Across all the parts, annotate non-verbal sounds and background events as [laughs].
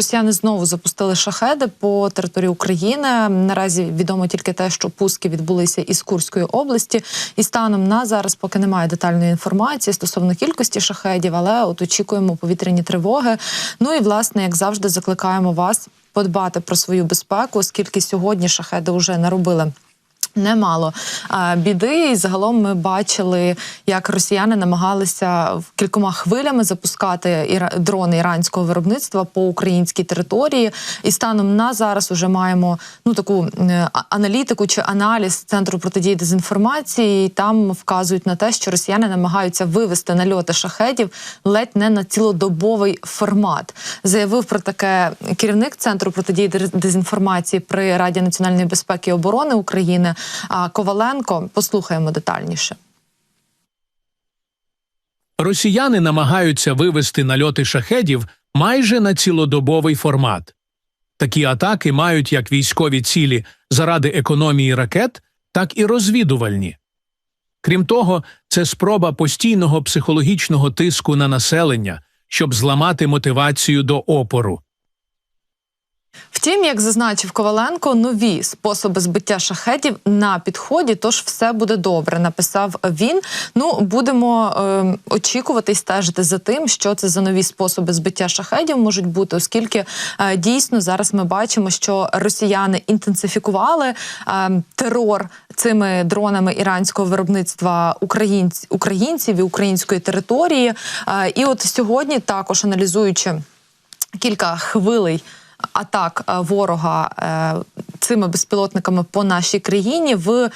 росіяни знову запустили шахеди по території України. Наразі відомо тільки те, що пуски відбулися із Курської області, і станом на зараз поки немає детальної інформації стосовно кількості шахедів, але от очікуємо повітряні тривоги. Ну і власне, як завжди, закликаємо вас подбати про свою безпеку, оскільки сьогодні шахеди вже наробили. Немало біди, і загалом ми бачили, як росіяни намагалися кількома хвилями запускати дрони іранського виробництва по українській території. І станом на зараз вже маємо ну таку е, аналітику чи аналіз центру протидії дезінформації. І там вказують на те, що росіяни намагаються вивести нальоти шахедів ледь не на цілодобовий формат. Заявив про таке керівник центру протидії дезінформації при Раді національної безпеки і оборони України Коваленко. Послухаємо детальніше. Росіяни намагаються вивести нальоти шахедів майже на цілодобовий формат. Такі атаки мають як військові цілі заради економії ракет, так і розвідувальні. Крім того, це спроба постійного психологічного тиску на населення, щоб зламати мотивацію до опору. Втім, як зазначив Коваленко, нові способи збиття шахетів на підході, тож все буде добре. Написав він. Ну будемо е, очікувати і стежити за тим, що це за нові способи збиття шахедів можуть бути, оскільки е, дійсно зараз ми бачимо, що росіяни інтенсифікували е, терор цими дронами іранського виробництва українць, українців і української території. Е, і от сьогодні також аналізуючи кілька хвилей атак е, ворога е, цими безпілотниками по нашій країні в.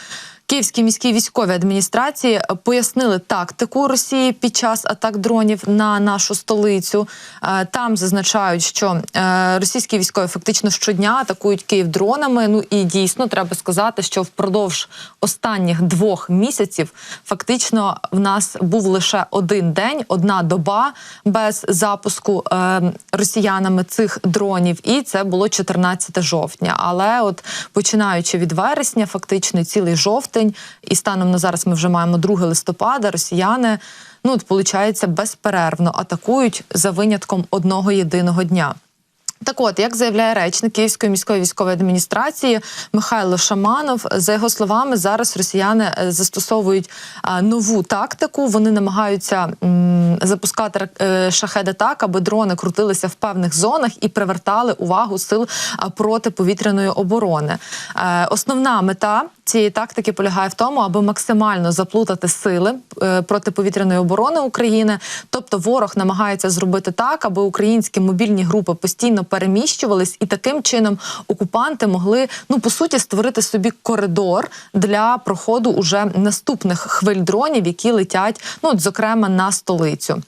Київській міській військовій адміністрації пояснили тактику Росії під час атак дронів на нашу столицю. Е, Там зазначають, що е, російські військові фактично щодня атакують Київ дронами. Ну і дійсно треба сказати, що впродовж останніх двох місяців фактично в нас був лише один день, одна доба без запуску е, росіянами цих дронів, і це було 14 жовтня. Але от починаючи від вересня, фактично цілий жовтень, і станом на зараз ми вже маємо 2 листопада. Росіяни ну виходить, безперервно атакують за винятком одного єдиного дня. Так от, як заявляє речник Київської міської військової адміністрації Михайло Шаманов, за його словами, зараз росіяни е, застосовують нову тактику. Вони намагаються запускати е, шахеди так, аби дрони крутилися в певних зонах і привертали увагу сил протиповітряної оборони. Е, Основна мета цієї тактики полягає в тому, аби максимально заплутати сили е, протиповітряної оборони України. Тобто, ворог намагається зробити так, аби українські мобільні групи постійно переміщувались, і таким чином окупанти могли ну по суті створити собі коридор для проходу уже наступних хвиль дронів, які летять, ну от, зокрема на столицю.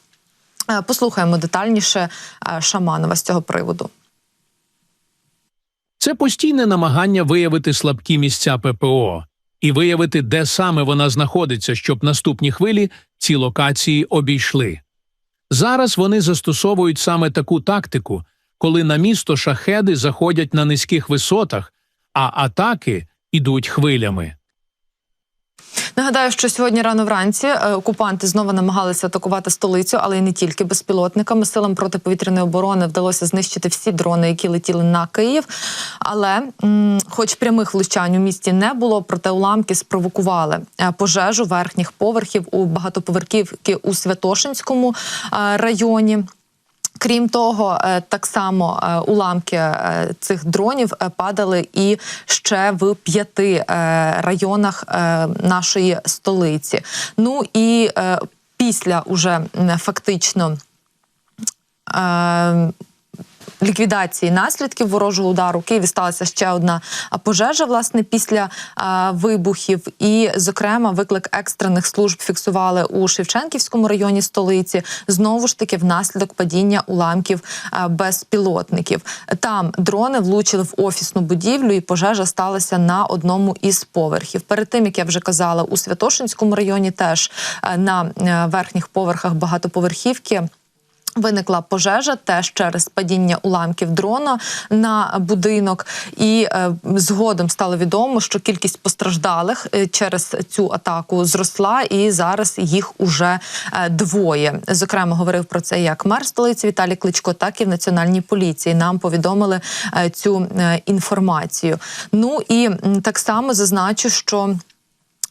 Е, Послухаємо детальніше е, Шаманова з цього приводу. Це постійне намагання виявити слабкі місця ППО і виявити, де саме вона знаходиться, щоб наступні хвилі ці локації обійшли. Зараз вони застосовують саме таку тактику, коли на місто шахеди заходять на низьких висотах, а атаки йдуть хвилями. Нагадаю, що сьогодні рано вранці е, окупанти знову намагалися атакувати столицю, але й не тільки безпілотниками. Силам протиповітряної оборони вдалося знищити всі дрони, які летіли на Київ. Але, хоч прямих влучань у місті не було, проте уламки спровокували е, пожежу верхніх поверхів у багатоповерхівки у Святошинському е, районі. Крім того, е, так само е, уламки е, цих дронів падали і ще в п'яти районах нашої столиці. Ну і після уже фактично. Ліквідації наслідків ворожого удару У Києві сталася ще одна пожежа, власне, після а, вибухів. І, зокрема, виклик екстрених служб фіксували у Шевченківському районі столиці. Знову ж таки, внаслідок падіння уламків а, безпілотників. Там дрони влучили в офісну будівлю, і пожежа сталася на одному із поверхів. Перед тим як я вже казала, у Святошинському районі теж е, на е, верхніх поверхах багатоповерхівки. Виникла пожежа теж через падіння уламків дрона на будинок, і е, згодом стало відомо, що кількість постраждалих е, через цю атаку зросла, і зараз їх уже е, двоє. Зокрема, говорив про це як мер столиці Віталій Кличко, так і в національній поліції. Нам повідомили е, цю е, інформацію. Ну і так само зазначу, що.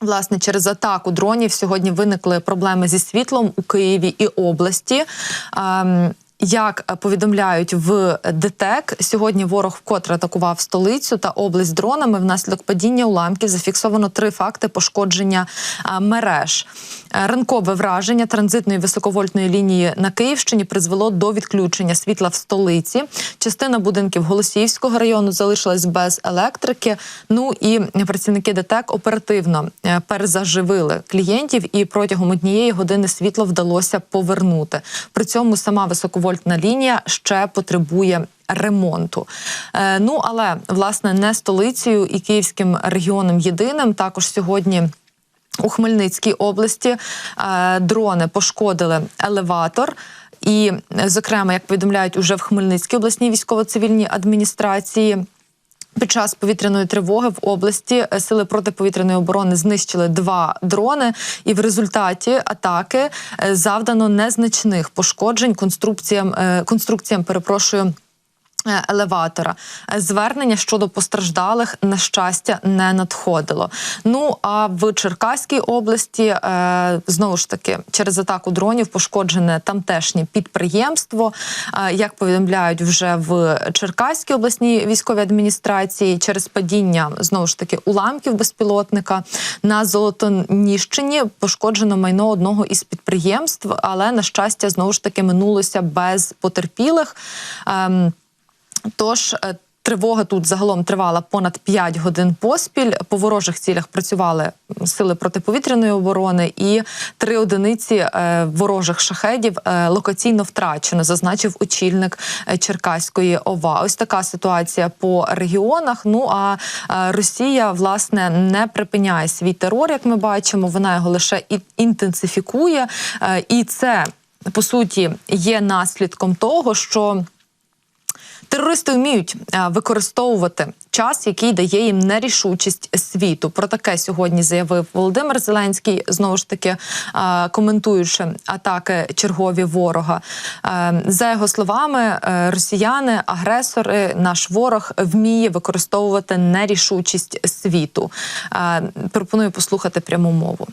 Власне, через атаку дронів сьогодні виникли проблеми зі світлом у Києві і області. Як повідомляють в ДТЕК, сьогодні ворог вкотре атакував столицю та область дронами. Внаслідок падіння уламків зафіксовано три факти пошкодження мереж. Е, Ранкове враження транзитної високовольтної лінії на Київщині призвело до відключення світла в столиці. Частина будинків Голосіївського району залишилась без електрики. Ну і працівники ДТЕК оперативно е, перезаживили клієнтів, і протягом однієї години світло вдалося повернути. При цьому сама високовольтна лінія ще потребує. Ремонту, Е, ну але власне не столицею і київським регіоном єдиним. Також сьогодні у Хмельницькій області е, дрони пошкодили елеватор. І, зокрема, як повідомляють уже в Хмельницькій обласній військово-цивільній адміністрації. Під час повітряної тривоги в області е, сили протиповітряної оборони знищили два дрони, і в результаті атаки е, завдано незначних пошкоджень конструкціям е, конструкціям. Перепрошую. Е, Елеватора Е, звернення щодо постраждалих на щастя не надходило. Ну а в Черкаській області е, знову ж таки через атаку дронів пошкоджене тамтешнє підприємство. Як повідомляють вже в Черкаській обласній військовій адміністрації, через падіння знову ж таки уламків безпілотника на Золотоніщині пошкоджено майно одного із підприємств, але на щастя знову ж таки минулося без потерпілих. Ем, Тож е, тривога тут загалом тривала понад 5 годин поспіль. По ворожих цілях працювали сили протиповітряної оборони, і три одиниці е, ворожих шахедів е, локаційно втрачено, зазначив очільник Черкаської ОВА. Ось така ситуація по регіонах. Ну а Росія власне не припиняє свій терор, як ми бачимо. Вона його лише інтенсифікує, і це по суті є наслідком того, що. Терористи вміють е, використовувати час, який дає їм нерішучість світу. Про таке сьогодні заявив Володимир Зеленський, знову ж таки е, коментуючи атаки чергові ворога. Е, За його словами, росіяни, агресори, наш ворог вміє використовувати нерішучість світу. Пропоную послухати пряму мову.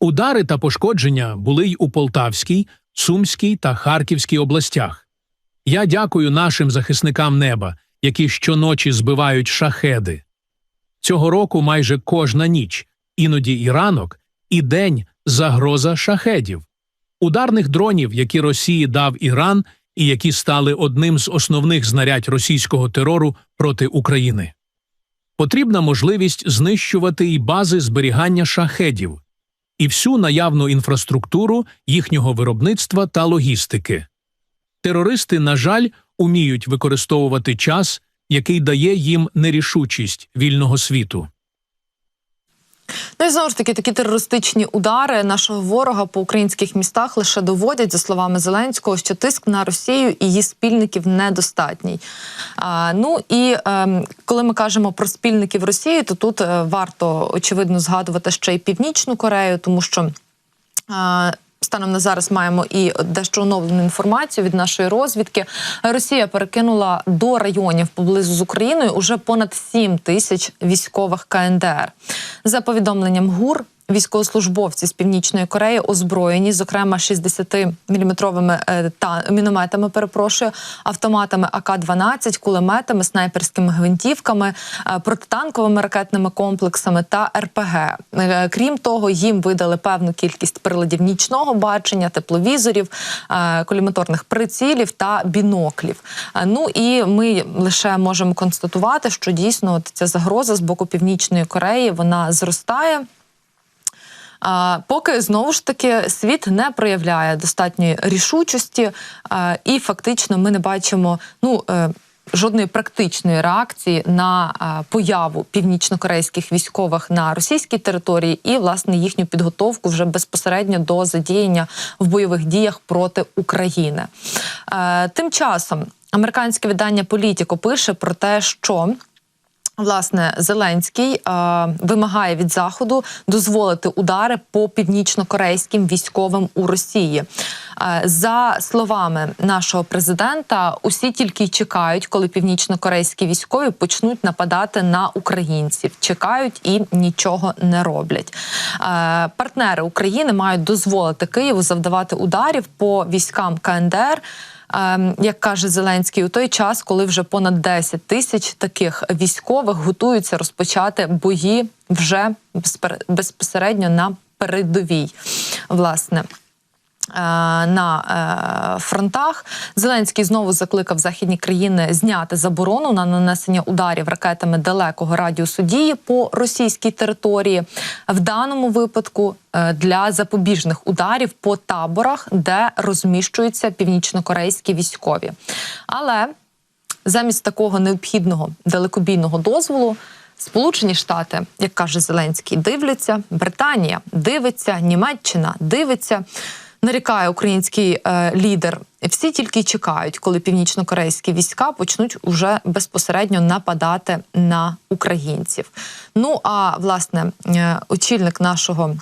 Удари та пошкодження були й у Полтавській, Сумській та Харківській областях. Я дякую нашим захисникам неба, які щоночі збивають шахеди. Цього року майже кожна ніч, іноді і ранок, і день загроза шахедів, ударних дронів, які Росії дав Іран і які стали одним з основних знарядь російського терору проти України. Потрібна можливість знищувати і бази зберігання шахедів і всю наявну інфраструктуру їхнього виробництва та логістики. Терористи, на жаль, уміють використовувати час, який дає їм нерішучість вільного світу. Ну і знову ж таки, такі терористичні удари нашого ворога по українських містах лише доводять, за словами Зеленського, що тиск на Росію і її спільників недостатній. А, ну і е, коли ми кажемо про спільників Росії, то тут е, варто очевидно згадувати ще й Північну Корею, тому що. Е, Станом на зараз маємо і дещо оновлену інформацію від нашої розвідки. Росія перекинула до районів поблизу з Україною уже понад 7 тисяч військових КНДР. За повідомленням ГУР. Військовослужбовці з північної Кореї озброєні, зокрема 60-мм та мінометами, перепрошую, автоматами АК-12, кулеметами, снайперськими гвинтівками, е, протитанковими ракетними комплексами та РПГ. Е, Крім того, їм видали певну кількість приладів нічного бачення, тепловізорів, е, коліматорних прицілів та біноклів. Е, Ну і ми лише можемо констатувати, що дійсно от ця загроза з боку північної Кореї вона зростає. А, поки знову ж таки світ не проявляє достатньої рішучості, і фактично ми не бачимо ну. е, жодної практичної реакції на появу північнокорейських військових на російській території і власне їхню підготовку вже безпосередньо до задіяння в бойових діях проти України. Е, Тим часом американське видання Політіко пише про те, що Власне, Зеленський е, вимагає від заходу дозволити удари по північно-корейським військовим у Росії. Е, за словами нашого президента, усі тільки чекають, коли північно-корейські військові почнуть нападати на українців. Чекають і нічого не роблять. Е, партнери України мають дозволити Києву завдавати ударів по військам КНДР. Ем, як каже Зеленський, у той час, коли вже понад 10 тисяч таких військових готуються розпочати бої вже безпосередньо на передовій. Власне. Е, На е, фронтах Зеленський знову закликав західні країни зняти заборону на нанесення ударів ракетами далекого радіусу дії по російській території. В даному випадку е, для запобіжних ударів по таборах, де розміщуються північнокорейські військові. Але замість такого необхідного далекобійного дозволу. Сполучені Штати, як каже Зеленський, дивляться. Британія дивиться, Німеччина дивиться. Нарікає український е, лідер. Всі тільки чекають, коли північно-корейські війська почнуть уже безпосередньо нападати на українців. Ну а власне, е, очільник нашого.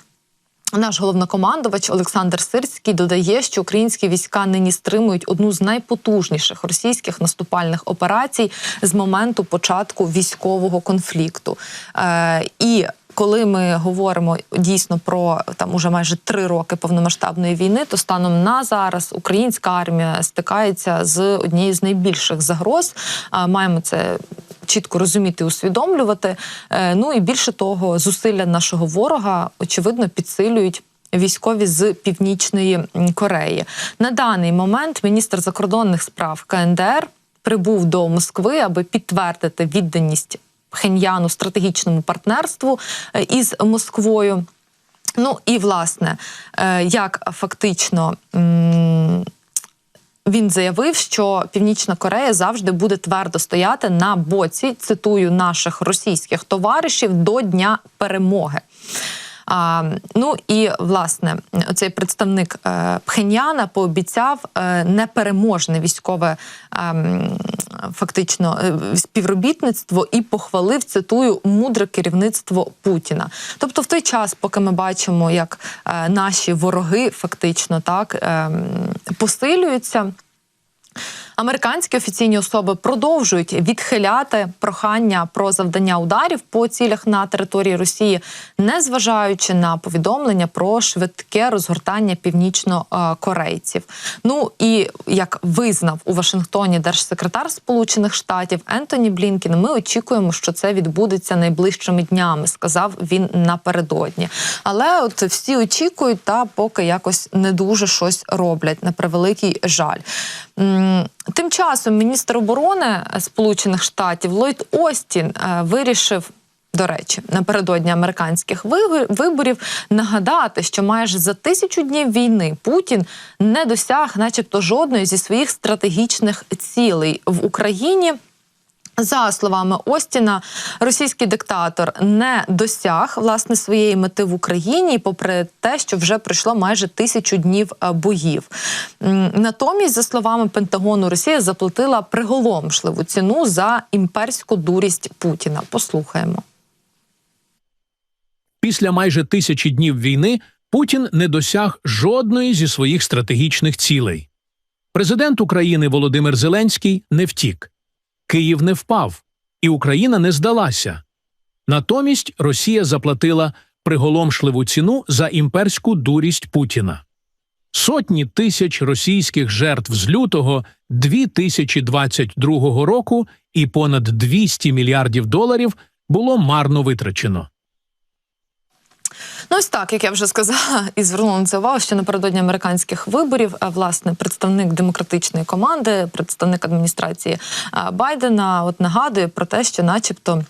Наш головнокомандувач Олександр Сирський додає, що українські війська нині стримують одну з найпотужніших російських наступальних операцій з моменту початку військового конфлікту. Е, і коли ми говоримо дійсно про там уже майже три роки повномасштабної війни, то станом на зараз українська армія стикається з однією з найбільших загроз. Е, маємо це чітко розуміти, усвідомлювати. Е, Ну і більше того, зусилля нашого ворога очевидно підсилюють. Військові з північної Кореї на даний момент міністр закордонних справ КНДР прибув до Москви, аби підтвердити відданість Пхеньяну стратегічному партнерству е, із Москвою. Ну і власне, е, як фактично. він заявив, що Північна Корея завжди буде твердо стояти на боці, цитую, наших російських товаришів до Дня перемоги. А, ну і власне цей представник е, Пхеньяна пообіцяв е, непереможне військове ем, фактично е, співробітництво і похвалив цитую мудре керівництво Путіна. Тобто, в той час, поки ми бачимо, як е, наші вороги фактично так ем, посилюються. Американські офіційні особи продовжують відхиляти прохання про завдання ударів по цілях на території Росії, незважаючи на повідомлення про швидке розгортання північно-корейців. Ну і як визнав у Вашингтоні держсекретар Сполучених Штатів Ентоні Блінкін, ми очікуємо, що це відбудеться найближчими днями, сказав він напередодні. Але от всі очікують, та поки якось не дуже щось роблять на превеликий жаль. Тим часом міністр оборони Сполучених Штатів Ллойд Остін е, вирішив. До речі, напередодні американських вибор- виборів нагадати, що майже за тисячу днів війни Путін не досяг, начебто, жодної зі своїх стратегічних цілей в Україні. За словами Остіна, російський диктатор не досяг власне своєї мети в Україні, попри те, що вже пройшло майже тисячу днів е, боїв. Натомість, за словами Пентагону, Росія заплатила приголомшливу ціну за імперську дурість Путіна. Послухаємо. Після майже тисячі днів війни Путін не досяг жодної зі своїх стратегічних цілей. Президент України Володимир Зеленський не втік, Київ не впав, і Україна не здалася. Натомість Росія заплатила приголомшливу ціну за імперську дурість Путіна. Сотні тисяч російських жертв з лютого 2022 року і понад 200 мільярдів доларів було марно витрачено. Ну, ось так, як я вже сказала, і звернула на це увагу, що напередодні американських виборів, власне, представник демократичної команди, представник адміністрації Байдена, от нагадує про те, що, начебто.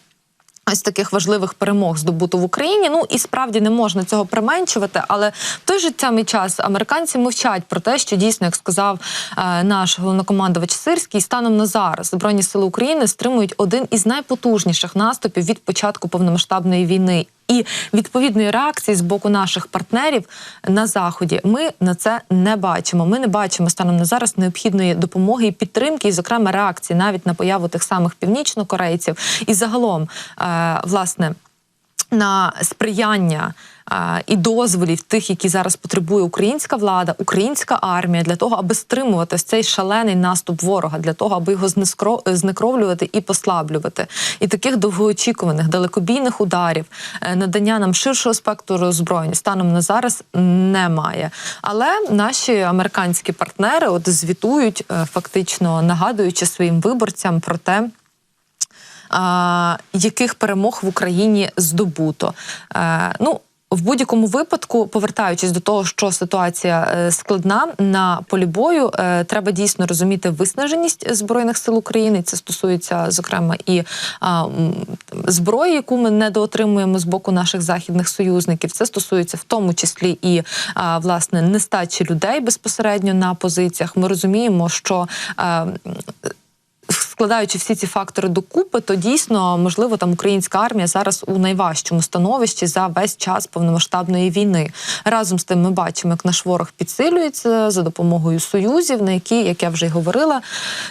Ось таких важливих перемог здобуто в Україні. Ну і справді не можна цього применшувати, але в той же самий час американці мовчать про те, що дійсно, як сказав е, наш головнокомандувач Сирський, станом на зараз збройні сили України стримують один із найпотужніших наступів від початку повномасштабної війни. І відповідної реакції з боку наших партнерів на заході ми на це не бачимо. Ми не бачимо станом на зараз необхідної допомоги і підтримки, і зокрема реакції навіть на появу тих самих північнокорейців. І загалом, е, власне, на сприяння е, і дозволів тих, які зараз потребує українська влада, українська армія для того, аби стримувати цей шалений наступ ворога, для того, аби його знескро- знекровлювати і послаблювати. І таких довгоочікуваних далекобійних ударів, е, надання нам ширшого спектру озброєнь станом на зараз немає. Але наші американські партнери от звітують, е, фактично нагадуючи своїм виборцям про те яких перемог в Україні здобуто. Е, ну, в будь-якому випадку, повертаючись до того, що ситуація е, складна на полі бою, е, треба дійсно розуміти виснаженість збройних сил України. Це стосується зокрема і зброї, яку ми недоотримуємо з боку наших західних союзників. Це стосується в тому числі і власне нестачі людей безпосередньо на позиціях. Ми розуміємо, що складаючи всі ці фактори докупи, то дійсно можливо там українська армія зараз у найважчому становищі за весь час повномасштабної війни. Разом з тим, ми бачимо, як наш ворог підсилюється за допомогою союзів, на які, як я вже й говорила,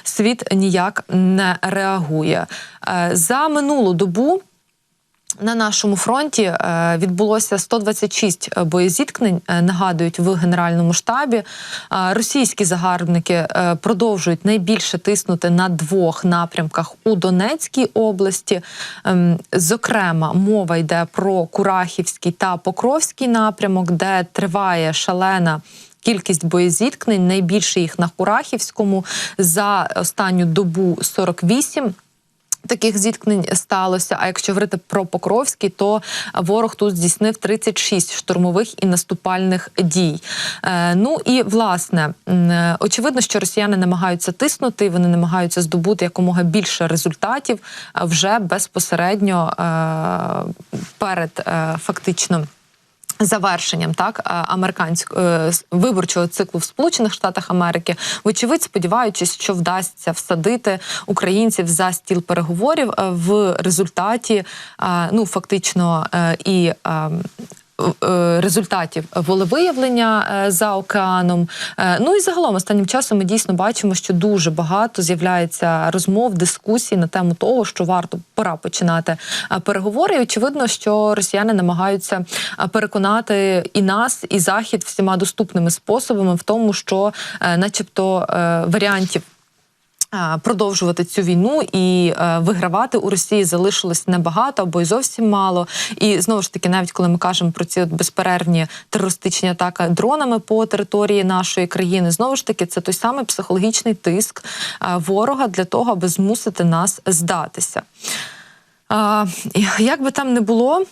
світ ніяк не реагує. Е, За минулу добу. На нашому фронті е, відбулося 126 боєзіткнень, е, нагадують в генеральному штабі. Е, Російські загарбники е, продовжують найбільше тиснути на двох напрямках у Донецькій області. Ем, Зокрема, мова йде про Курахівський та Покровський напрямок, де триває шалена. Кількість боєзіткнень найбільше їх на Курахівському за останню добу 48 Таких зіткнень сталося. А якщо говорити про Покровський, то ворог тут здійснив 36 штурмових і наступальних дій. Е, ну і власне е, очевидно, що росіяни намагаються тиснути, вони намагаються здобути якомога більше результатів е, вже безпосередньо перед фактично. Завершенням так американського е, виборчого циклу в Сполучених Штатах Америки, вочевидь, сподіваючись, що вдасться всадити українців за стіл переговорів е, в результаті, е, ну фактично е, і. Е, Результатів волевиявлення е, за океаном. Е, Ну і загалом останнім часом ми дійсно бачимо, що дуже багато з'являється розмов, дискусій на тему того, що варто пора починати переговори. І очевидно, що росіяни намагаються переконати і нас, і захід всіма доступними способами в тому, що, начебто, варіантів. Продовжувати цю війну і е, вигравати у Росії залишилось небагато або й зовсім мало. І знову ж таки, навіть коли ми кажемо про ці от безперервні терористичні атаки дронами по території нашої країни, знову ж таки, це той самий психологічний тиск е, ворога для того, аби змусити нас здатися. Е, як би там не було.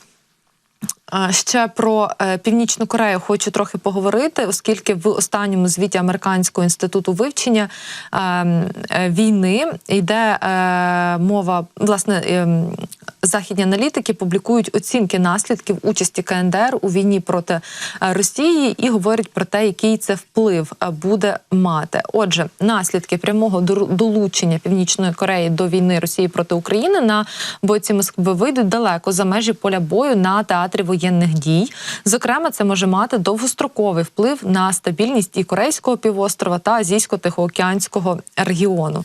Ще про е, Північну Корею хочу трохи поговорити, оскільки в останньому звіті Американського інституту вивчення е, е, війни йде е, мова, власне, е, західні аналітики публікують оцінки наслідків участі КНДР у війні проти е, Росії і говорять про те, який це вплив е, буде мати. Отже, наслідки прямого долучення Північної Кореї до війни Росії проти України на боці Москви вийдуть далеко за межі поля бою на театрі воєнних дій. Зокрема, це може мати довгостроковий вплив на стабільність і Корейського півострова та Азійсько-Тихоокеанського регіону.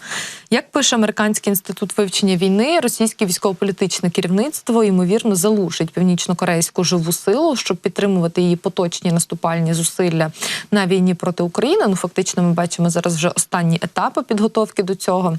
Як пише Американський інститут вивчення війни, російське військово-політичне керівництво ймовірно залучить північно-корейську живу силу, щоб підтримувати її поточні наступальні зусилля на війні проти України. Ну фактично, ми бачимо зараз вже останні етапи підготовки до цього.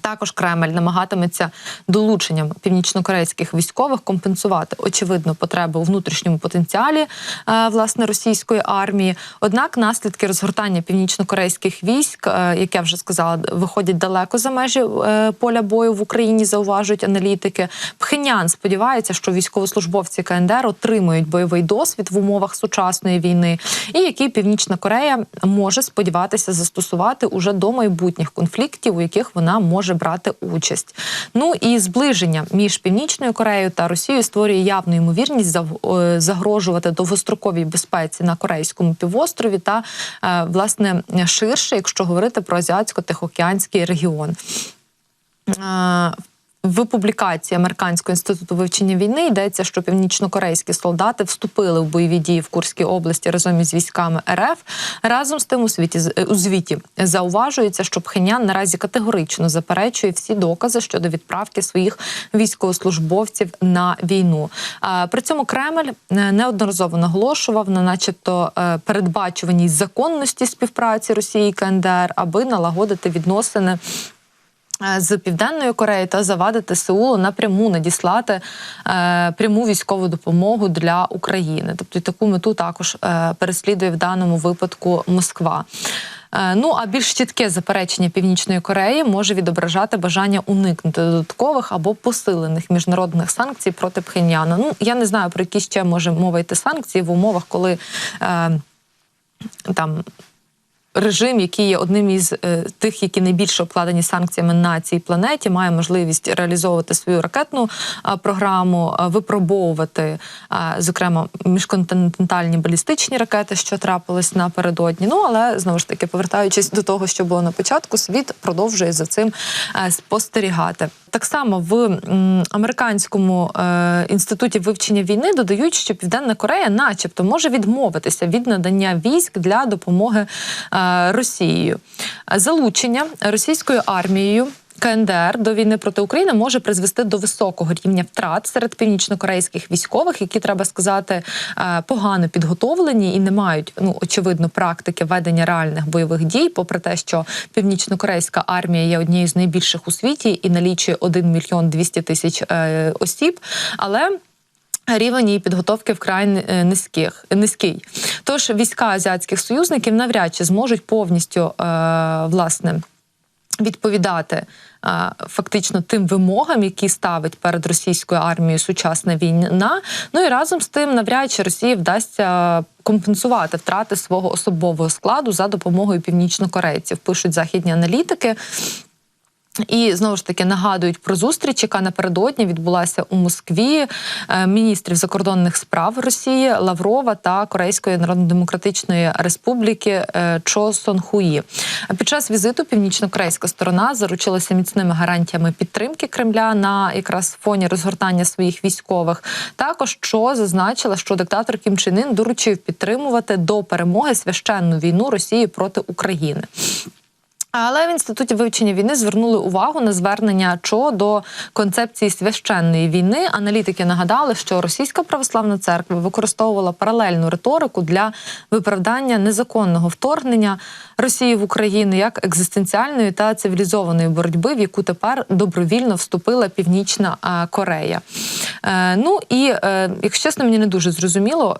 Також Кремль намагатиметься долученням північнокорейських військових компенсувати очевидно потреби у внутрішньому потенціалі е, власне російської армії. Однак наслідки розгортання північнокорейських військ, е, як я вже сказала, виходять далеко за межі е, поля бою в Україні. Зауважують аналітики. Пхенян сподівається, що військовослужбовці КНДР отримують бойовий досвід в умовах сучасної війни, і який Північна Корея може сподіватися застосувати уже до майбутніх конфліктів, у яких вона може може брати участь. Ну і зближення між Північною Кореєю та Росією створює явну ймовірність е, загрожувати довгостроковій безпеці на корейському півострові та е, власне ширше, якщо говорити про азіатсько-тихоокеанський регіон. Е, В публікації Американського інституту вивчення війни йдеться, що північнокорейські солдати вступили в бойові дії в Курській області разом із військами РФ. Разом з тим у світі у звіті зауважується, що Пхенян наразі категорично заперечує всі докази щодо відправки своїх військовослужбовців на війну. При цьому Кремль е, неодноразово наголошував на, начебто, е, передбачуваній законності співпраці Росії і КНДР, аби налагодити відносини е, з Південною Кореєю та завадити Сеулу напряму надіслати е, пряму військову допомогу для України. Тобто таку мету також е, переслідує в даному випадку Москва. Е, Ну а більш чітке заперечення Північної Кореї може відображати бажання уникнути додаткових або посилених міжнародних санкцій проти Пхеньяна. Ну я не знаю про які ще може мова йти санкції в умовах, коли е, там режим, який є одним із е, тих, які найбільше обкладені санкціями на цій планеті, має можливість реалізовувати свою ракетну а, програму, а, випробовувати, а, зокрема, міжконтинентальні балістичні ракети, що трапились напередодні. Ну але знову ж таки, повертаючись до того, що було на початку, світ продовжує за цим е, спостерігати. Так само в американському е, інституті вивчення війни додають, що Південна Корея, начебто, може відмовитися від надання військ для допомоги е, Росією. Залучення російською армією. КНДР до війни проти України може призвести до високого рівня втрат серед північнокорейських військових, які треба сказати е, погано підготовлені і не мають ну очевидно практики ведення реальних бойових дій, попри те, що північнокорейська армія є однією з найбільших у світі і налічує 1 мільйон 200 тисяч е, осіб, але Рівень її підготовки вкрай е, низьких низький. Тож війська азіатських союзників навряд чи зможуть повністю е, власне відповідати е, фактично тим вимогам, які ставить перед російською армією сучасна війна. Ну і разом з тим, навряд чи Росії вдасться компенсувати втрати свого особового складу за допомогою північнокорейців. Пишуть західні аналітики. І знову ж таки нагадують про зустріч, яка напередодні відбулася у Москві е, міністрів закордонних справ Росії Лаврова та Корейської Народно-Демократичної Республіки е, Чо Сон Хуї. Під час візиту північно-корейська сторона заручилася міцними гарантіями підтримки Кремля на якраз фоні розгортання своїх військових. Також що зазначила, що диктатор Кім Чен Ін доручив підтримувати до перемоги священну війну Росії проти України. Але в інституті вивчення війни звернули увагу на звернення ЧО до концепції священної війни. Аналітики нагадали, що російська православна церква використовувала паралельну риторику для виправдання незаконного вторгнення Росії в Україну як екзистенціальної та цивілізованої боротьби, в яку тепер добровільно вступила Північна е, Корея. Е, Ну і е, якщо чесно, мені не дуже зрозуміло,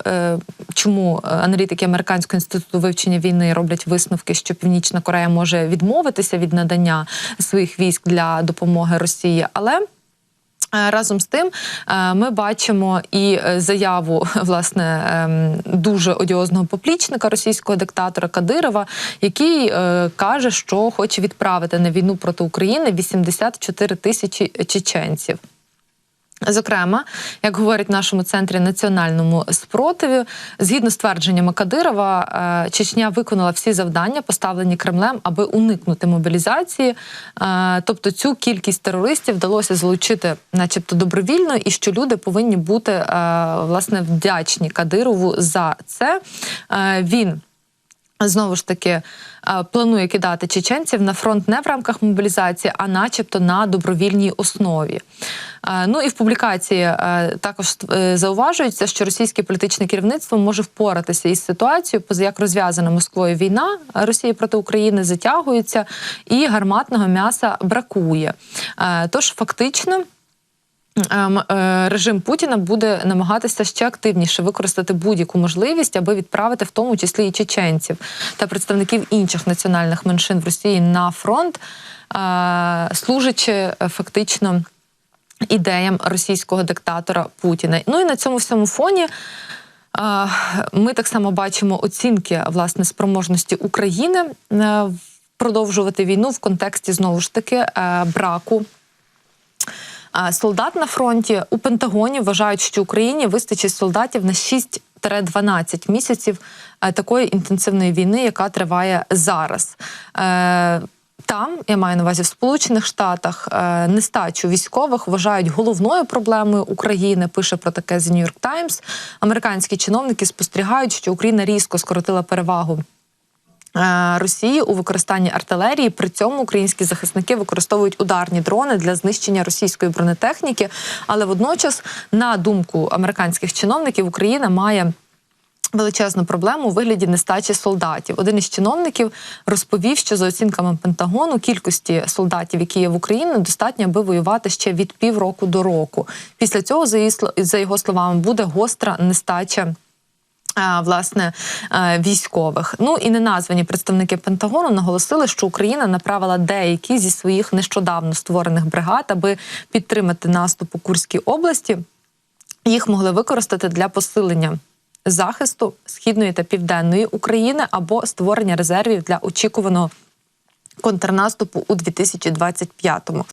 чому аналітики Американського інституту вивчення війни роблять висновки, що Північна Корея може відмовитися від надання своїх військ для допомоги Росії, але. Е, Разом з тим е, ми бачимо і е, заяву [laughs] власне ем, дуже одіозного поплічника російського диктатора Кадирова, який каже, що хоче відправити на війну проти України 84 тисячі чеченців. Зокрема, як говорять в нашому центрі національному спротиві, згідно з твердженнями Кадирова, е, Чечня виконала всі завдання, поставлені Кремлем, аби уникнути мобілізації. Е, Тобто цю кількість терористів вдалося залучити, начебто, добровільно, і що люди повинні бути е, власне вдячні Кадирову за це. Він Знову ж таки е, планує кидати чеченців на фронт не в рамках мобілізації, а начебто на добровільній основі. Е, Ну і в публікації е, також зауважується, що російське політичне керівництво може впоратися із ситуацією, поза як розв'язана Москвою війна Росії проти України затягується, і гарматного м'яса бракує. Тож фактично. Ем, е, Режим Путіна буде намагатися ще активніше використати будь-яку можливість, аби відправити в тому числі і чеченців та представників інших національних меншин в Росії на фронт, е, служачи е, фактично ідеям російського диктатора Путіна. Ну і на цьому всьому фоні. Ми так само бачимо оцінки власне спроможності України продовжувати війну в контексті знову ж таки браку. Солдат на фронті у Пентагоні вважають, що Україні вистачить солдатів на 6-12 місяців е, такої інтенсивної війни, яка триває зараз. Е, Там, я маю на увазі в Сполучених Штатах, е, нестачу військових вважають головною проблемою України. Пише про таке The New York Times. Американські чиновники спостерігають, що Україна різко скоротила перевагу Росії у використанні артилерії. При цьому українські захисники використовують ударні дрони для знищення російської бронетехніки. Але водночас, на думку американських чиновників, Україна має. Величезну проблему у вигляді нестачі солдатів. Один із чиновників розповів, що за оцінками Пентагону кількості солдатів, які є в Україні, достатньо, аби воювати ще від півроку до року. Після цього, за його словами, буде гостра нестача. Власне, військових. Ну і неназвані представники Пентагону наголосили, що Україна направила деякі зі своїх нещодавно створених бригад, аби підтримати наступ у Курській області. Їх могли використати для посилення захисту східної та південної України або створення резервів для очікуваного контрнаступу у 2025-му.